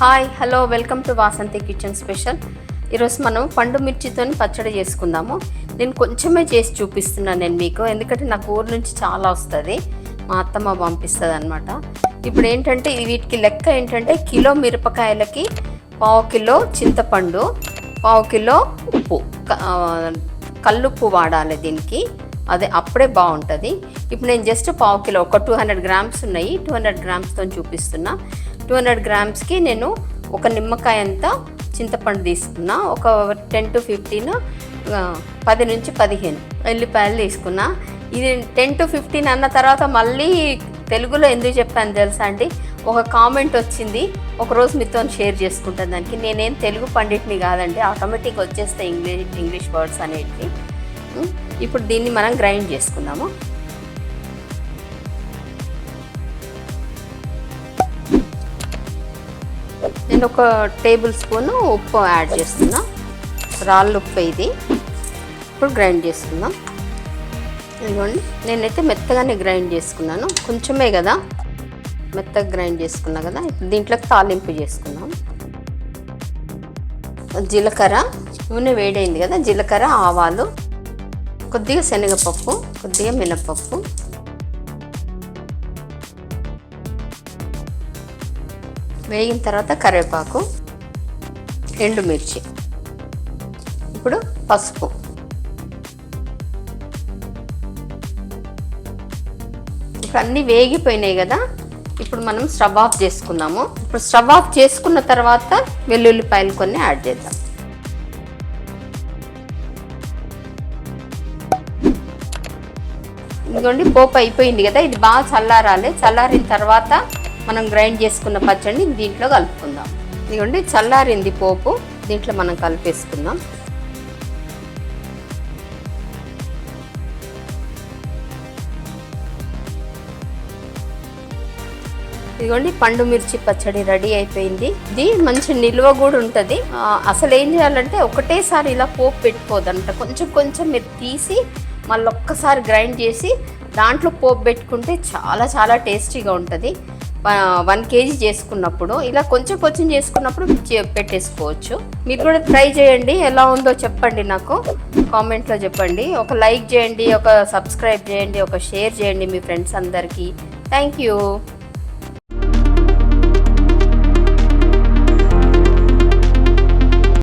Hi hello welcome to Vasanthi kitchen special ఈరోజు మనం పండు మిర్చితో పచ్చడి చేసుకుందాము. నేను కొంచెమే చేసి చూపిస్తున్నాను నేను మీకు ఎందుకంటే నాకు ఊరు నుంచి చాలా వస్తుంది. మా అత్తమ్మ పంపిస్తుంది అనమాట ఇప్పుడు ఏంటంటే వీటికి లెక్క ఏంటంటే కిలో మిరపకాయలకి పావు కిలో చింతపండు పావు కిలో ఉప్పు కల్లుప్పు వాడాలి దీనికి. అదే అప్పుడే బాగుంటుంది. ఇప్పుడు నేను జస్ట్ పావు కిలో ఒక టూ హండ్రెడ్ గ్రామ్స్ ఉన్నాయి. టూ హండ్రెడ్ గ్రామ్స్తో చూపిస్తున్నా. టూ హండ్రెడ్ గ్రామ్స్కి నేను ఒక నిమ్మకాయ అంతా చింతపండు తీసుకున్నా. ఒక టెన్ టు ఫిఫ్టీన్ పది నుంచి పదిహేను ఎల్లిపాయలు తీసుకున్నా. ఇది టెన్ టు ఫిఫ్టీన్ అన్న తర్వాత మళ్ళీ తెలుగులో ఎందుకు చెప్పాను తెలుసా అండి? ఒక కామెంట్ వచ్చింది. ఒకరోజు మీతో షేర్ చేసుకుంటాను దానికి. నేనేం తెలుగు పండిట్ని కాదండి. ఆటోమేటిక్ వచ్చేస్తాయి ఇంగ్లీష్ ఇంగ్లీష్ వర్డ్స్ అనేటివి. ఇప్పుడు దీన్ని మనం గ్రైండ్ చేసుకుందాము. నేను ఒక టేబుల్ స్పూన్ ఉప్పు యాడ్ చేస్తున్నా. రాళ్ళు ఉప్పు ఇది. ఇప్పుడు గ్రైండ్ చేసుకుందాం ఇదిగోండి. నేనైతే మెత్తగానే గ్రైండ్ చేసుకున్నాను. కొంచెమే కదా. మెత్తగా గ్రైండ్ చేసుకున్నా కదా. ఇప్పుడు దీంట్లోకి తాలింపు చేసుకుందాం. జీలకర్ర. నూనె వేడైంది కదా. జీలకర్ర ఆవాలు. కొద్దిగా శనగపప్పు. కొద్దిగా మినపప్పు. వేగిన తర్వాత కరివేపాకు ఎండుమిర్చి ఇప్పుడు పసుపు. ఇప్పుడు అన్నీ వేగిపోయినాయి కదా ఇప్పుడు మనం స్టవ్ ఆఫ్ చేసుకుందాము. ఇప్పుడు స్టవ్ ఆఫ్ చేసుకున్న తర్వాత వెల్లుల్లిపాయలు కొన్ని యాడ్ చేద్దాం. ఇదిగోండి పోపు అయిపోయింది కదా ఇది బాగా చల్లారాలి. చల్లారిన తర్వాత మనం గ్రైండ్ చేసుకున్న పచ్చడిని దీంట్లో కలుపుకుందాం. ఇదిగోండి చల్లారింది పోపు. దీంట్లో మనం కలిపేసుకుందాం. ఇదిగోండి పండు మిర్చి పచ్చడి రెడీ అయిపోయింది. ఇది మంచి నిల్వ కూడా ఉంటుంది. అసలు ఏం చేయాలంటే ఒకటేసారి ఇలా పోపు పెట్టుకోదంట కొంచెం కొంచెం మీరు తీసి మళ్ళీ ఒక్కసారి గ్రైండ్ చేసి దాంట్లో పోపు పెట్టుకుంటే చాలా చాలా టేస్టీగా ఉంటుంది. వన్ కేజీ చేసుకున్నప్పుడు ఇలా కొంచెం కొంచెం చేసుకున్నప్పుడు చే- పెట్టేసుకోవచ్చు. మీరు కూడా ట్రై చేయండి. ఎలా ఉందో చెప్పండి నాకు. కామెంట్లో చెప్పండి. ఒక లైక్ చేయండి ఒక సబ్స్క్రైబ్ చేయండి ఒక షేర్ చేయండి మీ ఫ్రెండ్స్ అందరికీ. Thank you